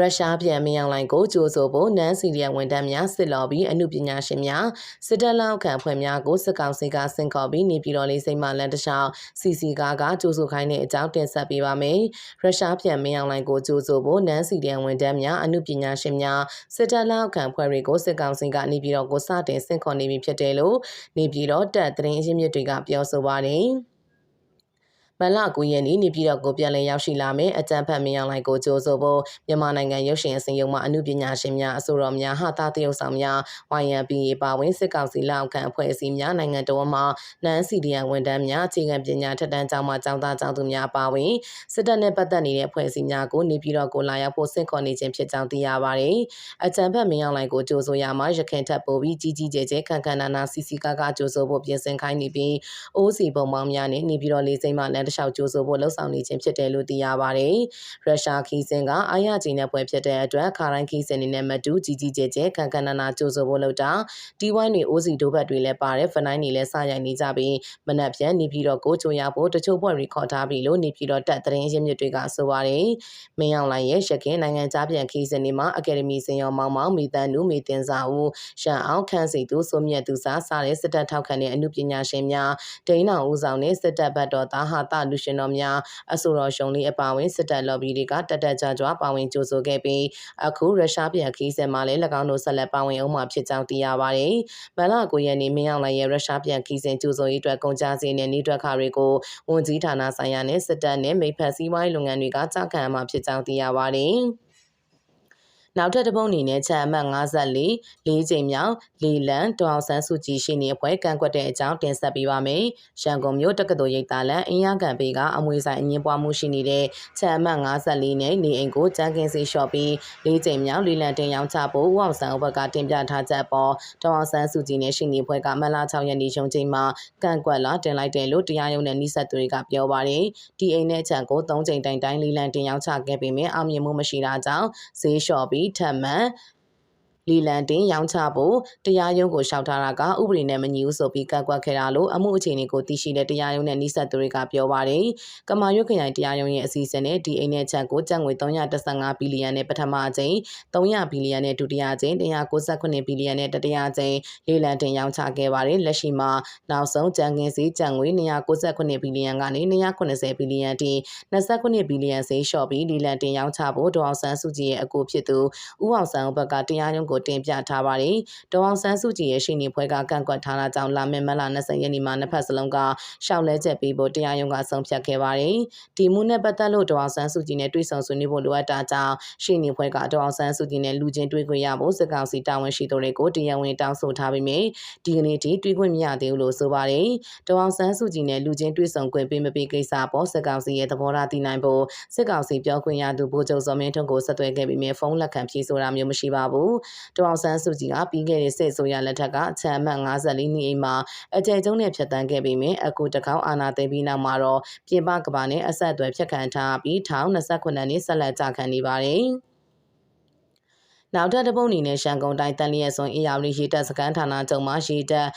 ရုရှားပြန်မင်းအောင်လိုင်ကိုကြိုးဆိုဖို့နန်းစီရီယဝန်ထမ်းများစစ်လော်ပြီးအမှုပညာရှင်များစစ်တပ်လောက်ခံဖွဲ့များကိုစစ်ကောင်စီကဆင့်ခေါ်ပြီးနေပြည်တော်လေးစိတ်မှလန်တခြားစီစီကားကကြိုးဆိုခိုင်းတဲ့အကြောင်းတင်ဆက်ပေးပါမယ်။ရုရှားပြန်မင်းအောင်လိုင်ကိုကြိုးဆိုဖို့နန်းစီရီယဝန်ထမ်းများအမှုပညာရှင်များစစ်တပ်လောက်ခံဖွဲ့တွေကိုစစ်ကောင်စီကနေပြည်တော်ကိုစတင်ဆင့်ခေါ်နေပြီဖြစ်တယ်လို့နေပြည်တော်တပ်သတင်းအရင်းမြစ်တွေကပြောဆိုပါတယ်။ မလ9ရက်နေ့နေပြည်တော်ကိုပြန်လည်ရောက်ရှိလာမယ်အကြံဖတ်မင်းအောင်လှိုင်ကိုကြိုးဆိုဖို့မြန်မာနိုင်ငံရုပ်ရှင်အစည်းအရုံးမှအမှုပညာရှင်များအဆိုတော်များဟာတာတရုတ်ဆောင်များ YNPA ပါဝင်စစ်ကောင်စီလက်အောက်ခံအဖွဲ့အစည်းများနိုင်ငံတော်မှနန်းစီဒီယန်ဝန်ထမ်းများအခြေခံပညာထက်တန်းကျောင်းမှကျောင်းသားကျောင်းသူများပါဝင်စစ်တပ်နဲ့ပတ်သက်နေတဲ့အဖွဲ့အစည်းများကိုနေပြည်တော်ကိုလာရောက်ဖို့ဆင့်ခေါ်နေခြင်းဖြစ်ကြောင်းသိရပါတယ်။အကြံဖတ်မင်းအောင်လှိုင်ကိုကြိုးဆိုရမှာရခင်ထပ်ပို့ပြီးကြီးကြီးကျယ်ကျယ်ခံခံနာနာစီစီကားကားကြိုးဆိုဖို့ပြင်ဆင်ခိုင်းနေပြီးအိုးစီပုံပေါင်းများနဲ့နေပြည်တော်လေးစိမ်းမှလမ်းတစ်လျှောက်ကြိုးဆိုဖို့လှုံ့ဆော်နေခြင်းဖြစ်တယ်လို့သိရပါတယ်။ရုရှားခီးစင်ကအာရဂျီနဲ့ပွဲဖြစ်တဲ့အတွက်ခါတိုင်းခီးစင်နေနဲ့မတူကြီးကြီးကျယ်ကျယ်ခံခံနာနာကြိုးဆိုဖို့လုပ်တာတီဝိုင်းတွေအိုးစီဒိုဘတ်တွေလည်းပါတယ်ဖနိုင်းတွေလည်းစရိုက်နေကြပြီးမနက်ဖြန်နေပြည်တော်ကိုကြိုရဖို့တချို့ဘွဲ့ရီခေါ်ထားပြီလို့နေပြည်တော်တက်သတင်းရင်းမြစ်တွေကဆိုပါတယ်။မင်းအောင်လိုင်ရဲ့ရခင်နိုင်ငံသားပြန်ခီးစင်နေမှာအကယ်ဒမီစင်ရောမောင်မောင်မိတန်နုမိတင်စာဦးရှန်အောင်ခန့်စီသူဆိုမြတ်သူစားစားတဲ့စစ်တပ်ထောက်ခံတဲ့အမှုပညာရှင်များဒိန်းအောင်ဦးဆောင်တဲ့စစ်တပ်ဘတ်တော်သားဟာတာလူရှင်တော်များအဆိုတော်ရှုံလေးအပါဝင်စစ်တပ်လော်ဘီတွေကတက်တက်ကြွကြွပါဝင်ကြိုးဆိုခဲ့ပြီးအခုရုရှားပြန်ခီးစင်မှာလည်း၎င်းတို့ဆက်လက်ပါဝင်အောင်မှဖြစ်ကြောင်းသိရပါတယ်။မလ9ရက်နေ့မင်းအောင်လှိုင်ရဲ့ရုရှားပြန်ခီးစင်ကြိုးဆိုရေးအတွက်ကုန်ကြစည်နဲ့နှီးတွက်ခါတွေကိုဝန်ကြီးဌာနဆိုင်ရာနဲ့စစ်တပ်နဲ့မိဖက်စီးပွားရေးလုပ်ငန်းတွေကကြောက်ခံမှာဖြစ်ကြောင်းသိရပါတယ်။ နောက်ထပ်တစ်ပုတ်အနေနဲ့ချက်အမှတ်54လေးချိန်မြောက်လီလန်တောင်ဆန်းစုကြည်ရှိနေအဖွဲ့ကန့်ကွက်တဲ့အကြောင်းတင်ဆက်ပေးပါမယ်။ရန်ကုန်မြို့တက္ကသိုလ်ရိပ်သာလန်အင်းရကန်ပေကအမွေဆိုင်အငင်းပွားမှုရှိနေတဲ့ချက်အမှတ်54နဲ့နေအိမ်ကိုကြမ်းကင်းစီလျှော့ပြီးလေးချိန်မြောက်လီလန်တင်ရောင်းချဖို့ဦးအောင်ဆန်းဘက်ကတင်ပြထားချက်ပေါ်တောင်ဆန်းစုကြည်နဲ့ရှိနေအဖွဲ့ကမလ6ရက်နေ့ရုံးချိန်မှာကန့်ကွက်လာတင်လိုက်တယ်လို့တရားရုံးနဲ့နှိဆက်သူတွေကပြောပါတယ်။ဒီအိမ်နဲ့ချက်ကို3ချိန်တိုင်တိုင်လီလန်တင်ရောင်းချခဲ့ပေမဲ့အောင်မြင်မှုမရှိတာကြောင့်ဈေးလျှော့ပြီးထပ်မံ လီလန်တင်ရောင်းချဖို့တရားရုံးကိုလျှောက်ထားတာကဥပဒေနဲ့မညီဘူးဆိုပြီးကန့်ကွက်ခဲ့တာလို့အမှုအခြေအနေကိုသိရှိတဲ့တရားရုံးနဲ့နှိဆက်သူတွေကပြောပါတယ်။ကမာရွတ်ခရိုင်တရားရုံးရဲ့အစီအစဉ်နဲ့ဒီအိမ်နဲ့ချက်ကိုကျပ်ငွေ315ဘီလီယံနဲ့ပထမအကြိမ်300ဘီလီယံနဲ့ဒုတိယအကြိမ်169ဘီလီယံနဲ့တတိယအကြိမ်လီလန်တင်ရောင်းချခဲ့ပါတယ်။လက်ရှိမှာနောက်ဆုံးကြံကင်းစီကျပ်ငွေ269ဘီလီယံကနေ290ဘီလီယံထိ29ဘီလီယံဈေးလျှော့ပြီးလီလန်တင်ရောင်းချဖို့ဒေါအောင်ဆန်းစုကြည်ရဲ့အကူဖြစ်သူဦးအောင်ဆန်းဘက်ကတရားရုံးကိုတင်ပြထားပါတယ်။ဒေါအောင်ဆန်းစုကြည်ရဲ့ရှင်းနေဖွဲကကန့်ကွက်ထားတာကြောင့်လာမယ့်မလ20ရက်နေ့မှာနှစ်ဖက်စလုံးကရှောက်လဲချက်ပေးဖို့တရားရုံးကဆုံးဖြတ်ခဲ့ပါတယ်။ဒီမှုနဲ့ပတ်သက်လို့ဒေါအောင်ဆန်းစုကြည်နဲ့တွေ့ဆုံဆွေးနွေးဖို့လိုအပ်တာကြောင့်ရှင်းနေဖွဲကဒေါအောင်ဆန်းစုကြည်နဲ့လူချင်းတွေ့ခွင့်ရဖို့စစ်ကောင်စီတာဝန်ရှိသူတွေကိုတရားဝင်တောင်းဆိုထားပေမဲ့ဒီကနေ့ထိတွေ့ခွင့်မရသေးဘူးလို့ဆိုပါတယ်။ဒေါအောင်ဆန်းစုကြည်နဲ့လူချင်းတွေ့ဆုံခွင့်ပေးမပေးကိစ္စပေါ်စစ်ကောင်စီရဲ့သဘောထားသိနိုင်ဖို့စစ်ကောင်စီပြောခွင့်ရသူဗိုလ်ချုပ်စောမင်းထွန်းကိုဆက်သွယ်ခဲ့ပြီးမြဲဖုန်းလက်ခံဖြေဆိုတာမျိုးမရှိပါဘူး။ဒေါအောင်ဆန်းစုကြည်ကပြီးခဲ့တဲ့စစ်ဆိုရလက်ထက်ကအချမ်းမှတ်54နှစ်အိမ်မှာအကျယ်ကျုံးနဲ့ဖြတ်တန်းခဲ့ပြီးမြင်အခုတကောက်အာနာသိပြီးနောက်မှာတော့ပြင်ပကဘာနဲ့အဆက်အသွယ်ဖြတ်ခံထားပြီး1029နှစ်ဆက်လက်ကြခံနေပါတယ်။ နောက်ထပ်တစ်ပုတ်အနေနဲ့ရှန်ကုန်တိုင်းတန်လျက်စွန်အေယာဝတီရေတပ်စခန်းဌာနချုပ်မှရေတပ်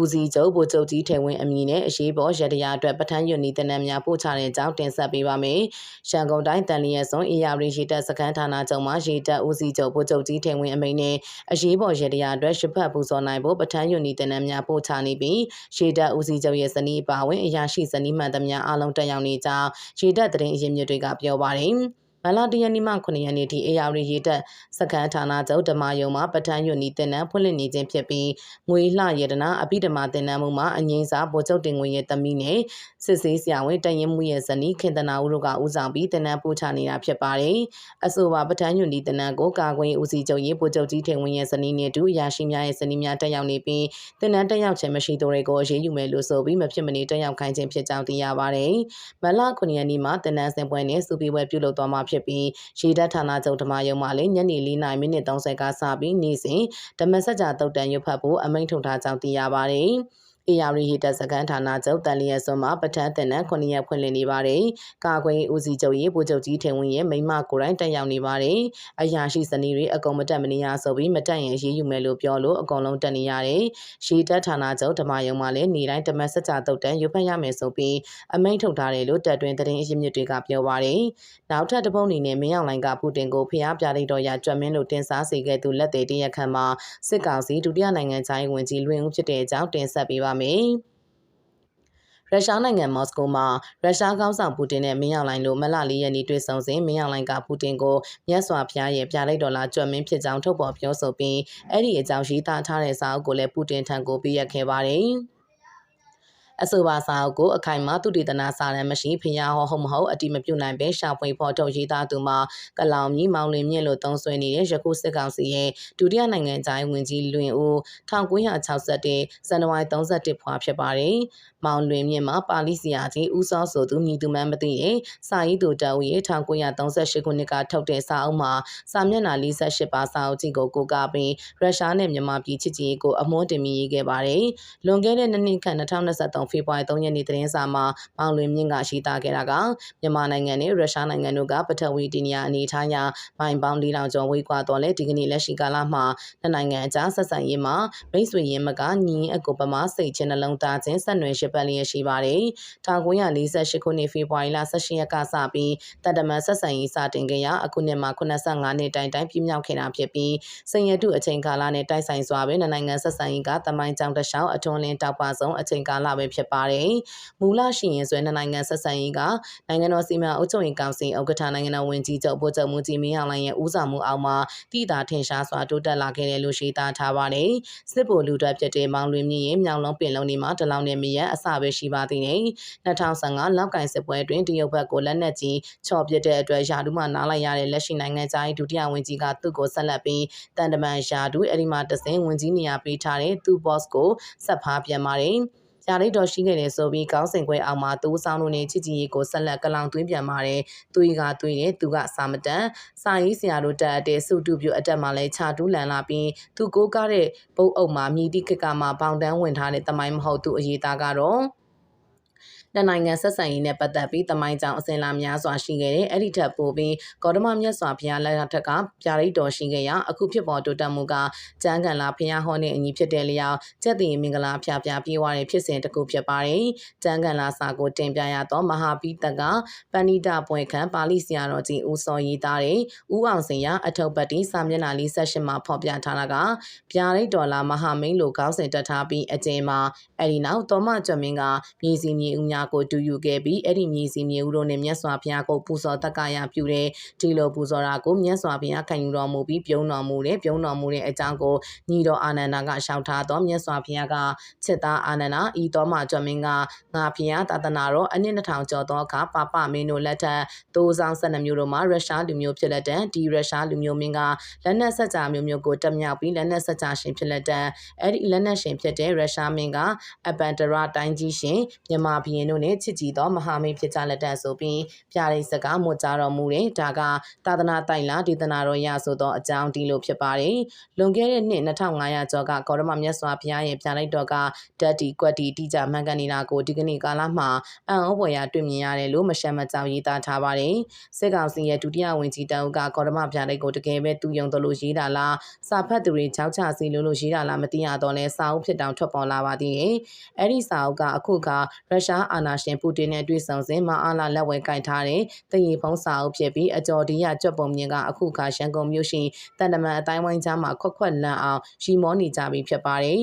ဦးစီးချုပ်ဗိုလ်ချုပ်ကြီးထေဝင်းအမည်နဲ့အရေးပေါ်ရတရာအတွက်ပထန်းယွနီတနံများပို့ချတဲ့အကြောင်းတင်ဆက်ပေးပါမယ်။ရန်ကုန်တိုင်းတန်လျက်စွန်အေယာရီရေတပ်စခန်းဌာနချုပ်မှရေတပ်ဦးစီးချုပ်ဗိုလ်ချုပ်ကြီးထေဝင်းအမည်နဲ့အရေးပေါ်ရတရာအတွက်ရှစ်ဖက်ပူဇော်နိုင်ဖို့ပထန်းယွနီတနံများပို့ချနေပြီးရေတပ်ဦးစီးချုပ်ရဲ့ဇနီးပါဝင်အရာရှိဇနီးမှန်သမျှအားလုံးတက်ရောက်နေကြောင်းရေတပ်တရင်အရင်မြစ်တွေကပြောပါတယ်။ မလာတရနီမှ9ရက်နေ့ထိအေယာရီရေးတက်စကန်ဌာနချုပ်ဓမ္မယုံမှာပဋ္ဌာန်းယွနီတင်နန်းဖွင့်လှစ်နေခြင်းဖြစ်ပြီးငွေလှရတနာအပိဓမ္မာတင်နန်းမှုမှာအငိမ့်စာဗိုလ်ချုပ်တင်ငွေရဲ့တမီနဲ့စစ်ဆေးဆရာဝန်တရင်မှုရဲ့ဇနီးခင်တနာဦးတို့ကဦးဆောင်ပြီးတင်နန်းပို့ချနေတာဖြစ်ပါတယ်။အဆိုပါပဋ္ဌာန်းယွနီတင်နန်းကိုကာကွယ်ဦးစီးချုပ်ရေးဗိုလ်ချုပ်ကြီးထင်ဝင်းရဲ့ဇနီးနဲ့တူအရာရှိများရဲ့ဇနီးများတက်ရောက်နေပြီးတင်နန်းတက်ရောက်ခြင်းမရှိသူတွေကိုအရေးယူမယ်လို့ဆိုပြီးမဖြစ်မနေတက်ရောက်ခိုင်းခြင်းဖြစ်ကြောင်းသိရပါတယ်။မလ9ရက်နေ့မှာတင်နန်းစင်ပွဲနဲ့စူပီပွဲပြုလုပ်သွားမှာဖြစ်ပြီးရေတပ်ဌာနချုပ်ဓမ္မယုံမှလည်းညနေ၄နာရီမိနစ်30ကစပြီးနေ့စဉ်ဓမ္မစကြာတုတ်တန်ရွတ်ဖတ်ဖို့အမိန့်ထုတ်ထားကြောင်းသိရပါတယ်။ အေယာရီဟီတက်စကန်ဌာနချုပ်တန်လျက်စွန်းမှာပထမတင်နန်း9ရက်ဖွင့်လှစ်နေပါတယ်။ကာကွယ်ဦးစီးချုပ်ရေးဗိုလ်ချုပ်ကြီးထင်ဝင်းရဲ့မိမကိုယ်တိုင်တက်ရောက်နေပါတယ်။အရာရှိစနီးတွေအကုန်မတက်မနေရဆိုပြီးမတက်ရင်ရေးယူမယ်လို့ပြောလို့အကုန်လုံးတက်နေရတယ်။ရှီတက်ဌာနချုပ်ဓမ္မယုံမှာလည်းနေတိုင်းဓမ္မစကြာတုတ်တန်ရွဖတ်ရမယ်ဆိုပြီးအမိန့်ထုတ်ထားတယ်လို့တက်တွင်သတင်းအရင်းမြစ်တွေကပြောပါတယ်။နောက်ထပ်တစ်ပုတ်အနေနဲ့မင်းအောင်လိုင်ကပူတင်ကိုဖျားပြလိုက်တော့ရကြွမင်းလို့တင်စားစေခဲ့သူလက်သေးတရက်ခန့်မှာစစ်ကောင်စီဒုတိယနိုင်ငံခြားရေးဝန်ကြီးလွင်ဦးဖြစ်တဲ့အကြောင်းတင်ဆက်ပေးပါမယ်။ရုရှားနိုင်ငံမော်စကိုမှာရုရှားခေါင်းဆောင်ပူတင်နဲ့မင်းအောင်လှိုင်တို့မလလေးရက်နေ့တွေ့ဆုံစဉ်မင်းအောင်လှိုင်ကပူတင်ကိုမြတ်စွာဘုရားရဲ့ပြလိုက်ဒေါ်လာကြွမင်းဖြစ်ကြောင်းထုတ်ဖော်ပြောဆိုပြီးအဲ့ဒီအကြောင်းရေးသားထားတဲ့စာအုပ်ကိုလည်းပူတင်ထံကိုပေးရခဲ့ပါတယ်။ အဆိုပါစာအုပ်ကိုအခိုင်အမာသူတည်တနာစာရန်မရှိဖျားဟောဟုတ်မဟုတ်အတိမပြုတ်နိုင်ပဲရှာဖွေဖော်ထုတ်ရေးသားသူမှာကလောင်ကြီးမောင်လင်းမြင့်လို့သုံးဆွဲနေတဲ့ရခုစစ်ကောင်စီရဲ့ဒုတိယနိုင်ငံသားဝင်ကြီးလွင်ဦး1961ဇန်နဝါရီ31ဖွာဖြစ်ပါတယ်။မောင်လွင်မြင့်မှာပါဠိစီယာကြီးဦးစောဆိုသူညီသူမှန်းမသိတဲ့စာရေးသူတောင်ရဲ့1938ခုနှစ်ကထုတ်တဲ့စာအုပ်မှာစာမျက်နှာ48ပါစာအုပ်ကြီးကိုကိုးကားပြီးရုရှားနဲ့မြန်မာပြည်ချစ်ကြည်ကိုအမွှန်းတင်မြရေးခဲ့ပါတယ်။လွန်ခဲ့တဲ့နှစ်နှစ်ခန့်2023ဖေဖော်ဝါရီ3ရက်နေ့သတင်းစာမှာမောင်လွင်မြင့်ကရှိသားခဲ့တာကမြန်မာနိုင်ငံနဲ့ရုရှားနိုင်ငံတို့ကပထဝီတည်နေရာအနေထားရမိုင်ပေါင်း၄000ကျော်ဝေးကွာတော့လေဒီကနေ့လက်ရှိကာလမှာနှစ်နိုင်ငံအကြားဆက်ဆံရေးမှာမိတ်ဆွေရင်းမကညီအကူပမာစိတ်ချင်းနှလုံးသားချင်းဆက်နွယ်ရှိပတ်လျက်ရှိပါတယ်1948ခုနှစ်ဖေဖော်ဝါရီလ18ရက်ကစပြီးတတမန်ဆက်ဆံရေးစတင်ခဲ့ရအခုနှစ်မှာ85နှစ်တိုင်တိုင်ပြည့်မြောက်ခဲ့တာဖြစ်ပြီးစင်ရတုအချိန်ကာလနဲ့တိုက်ဆိုင်စွာပဲနိုင်ငံဆက်ဆံရေးကတမိုင်းကြောင်တလျှောက်အထွန်းလင်းတောက်ပဆုံးအချိန်ကာလပဲဖြစ်ပါတယ်။မူလရှိရင်ဆွဲနှစ်နိုင်ငံဆက်ဆံရေးကနိုင်ငံတော်စီမံအုပ်ချုပ်ရေးကောင်စီဥက္ကဋ္ဌနိုင်ငံတော်ဝန်ကြီးချုပ်ဗိုလ်ချုပ်မှုကြီးမင်းအောင်လှိုင်ရဲ့ဦးဆောင်မှုအောက်မှာတည်တာထင်ရှားစွာတိုးတက်လာခဲ့တယ်လို့ရှင်းသားထားပါတယ်။စစ်ဗိုလ်လူတပ်ဖြစ်တဲ့မောင်လွင်မြင့်ရဲ့မြောင်လုံးပင်လုံးဒီမှာတလောင်နဲ့မရအစပဲရှိပါသေးတယ်။2015လောက်ကင်စစ်ပွဲတွင်တရုတ်ဘက်ကိုလက်နက်ကြီးချော်ပစ်တဲ့အတွက်ယာဒူးမှနားလိုက်ရတဲ့လက်ရှိနိုင်ငံသားဒုတိယဝန်ကြီးကသူ့ကိုဆက်လက်ပြီးတန်တမန်ယာဒူးအဲ့ဒီမှာတစင်ဝန်ကြီးနေရာပေးထားတဲ့သူ့ boss ကိုဆက်ဖားပြန်ပါတယ်။ ရာရိတ်တော်ရှိခဲ့တယ်ဆိုပြီးကောင်းစင်ခွဲအောင်မှာသူဆောင်လို့နေချစ်ကြည်ရေးကိုဆက်လက်ကလောင်သွင်းပြန်ပါတယ်။သူကသွင်းတယ်သူကစာမတန်စာရေးဆရာတို့တက်တဲ့စုတုပြုအတက်မှာလဲခြာတူးလန်လာပြီးသူကိုကားတဲ့ပုတ်အုပ်မှာမြည်တိခက်ကမှာပေါင်တန်းဝင်ထားတဲ့တမိုင်းမဟုတ်သူအရေးသားကတော့ နှစ်နိုင်ငံဆက်ဆံရေးနဲ့ပတ်သက်ပြီးတမိုင်းကြောင်အစဉ်လာများစွာရှိခဲ့တဲ့အဲ့ဒီထက်ပိုပြီးဂေါတမမြတ်စွာဘုရားလက်ထက်ကပြရိတ်တော်ရှိခဲ့ရအခုဖြစ်ပေါ်တိုးတက်မှုကကျမ်းဂန်လာဘုရားဟောတဲ့အညီဖြစ်တဲ့လျောက်ကျက်တည်မင်္ဂလာဖျားဖျားပြေးဝတဲ့ဖြစ်စဉ်တစ်ခုဖြစ်ပါတယ်။ကျမ်းဂန်လာစာကိုတင်ပြရသောမဟာပိတကပဏိတပွဲခံပါဠိဆရာတော်ကြီးဦးစောရေးသားတဲ့ဦးအောင်စင်ရအထုပ်ပတ်တိစာမျက်နှာ48မှာဖော်ပြထားတာကပြရိတ်တော်လာမဟာမိန်လိုကောင်းစဉ်တက်ထားပြီးအကျဉ်းမှာအဲ့ဒီနောက်တော်မကျွမ်းမင်းကမြေစီမြေဦးများကိုတူယူခဲ့ပြီးအဲ့ဒီမြေစီမြေဦးတို့နဲ့မြတ်စွာဘုရားကိုပူဇော်တက္ကရာပြုတဲ့ဒီလိုပူဇော်တာကိုမြတ်စွာဘုရားခံယူတော်မူပြီးပြုံးတော်မူတဲ့ပြုံးတော်မူတဲ့အကြောင်းကိုညီတော်အာနန္ဒာကရှောက်ထားတော့မြတ်စွာဘုရားကချစ်သားအာနန္ဒာဤတော်မှကျွမ်းမင်းကငါဘုရားသာသနာတော်အနည်း2000ကျော်သောအခါပါပမင်းတို့လက်ထက်သိုးဆောင်12မျိုးတို့မှာရုရှားလူမျိုးဖြစ်လက်တဲ့ဒီရုရှားလူမျိုးမင်းကလက်နက်ဆက်ကြမျိုးမျိုးကိုတက်မြောက်ပြီးလက်နက်ဆက်ကြရှင်ဖြစ်လက်တဲ့အဲ့ဒီလက်နက်ရှင်ဖြစ်တဲ့ရုရှားမင်းကအပန်တရာတိုင်းကြီးရှင်မြန်မာဘုရင်တို့နဲ့ချစ်ကြည်သောမဟာမိတ်ဖြစ်ကြလက်တန်ဆိုပြီးပြရိတ်စကားမွတ်ကြတော်မူတဲ့ဒါကသာသနာတိုင်လာဒေသနာတော်ရဆိုသောအကြောင်းဒီလိုဖြစ်ပါတယ်။လွန်ခဲ့တဲ့နှစ်2500ကျော်ကကောရမမြတ်စွာဘုရားရဲ့ပြရိတ်တော်ကဓာတ်တီကွက်တီတိကျမှန်ကန်နေတာကိုဒီကနေ့ကာလမှာအံ့ဩဖွယ်ရာတွေ့မြင်ရတယ်လို့မရှမ်းမကြောင်ရေးသားထားပါတယ်။စစ်ကောင်စီရဲ့ဒုတိယဝန်ကြီးတအုပ်ကကောရမပြရိတ်ကိုတကယ်ပဲသူယုံတယ်လို့ရေးတာလားစာဖတ်သူတွေချောက်ချစီလို့လို့ရေးတာလားမသိရတော့လဲစာအုပ်ဖြစ်တောင်ထွက်ပေါ်လာပါသေးတယ်။အဲ့ဒီစာအုပ်ကအခုကရုရှားအာဏာရှင်ပူတင်နဲ့တွေ့ဆုံစဉ်မအားလာလက်ဝဲကင်ထားတဲ့တရေဖုံးစာအုပ်ဖြစ်ပြီးအကျော်ဒီရကြွပုံမြင်ကအခုခါရန်ကုန်မြို့ရှိတန်တမန်အတိုင်းဝိုင်းကြားမှာခွက်ခွက်လန့်အောင်ရီမောနေကြပြီဖြစ်ပါတယ်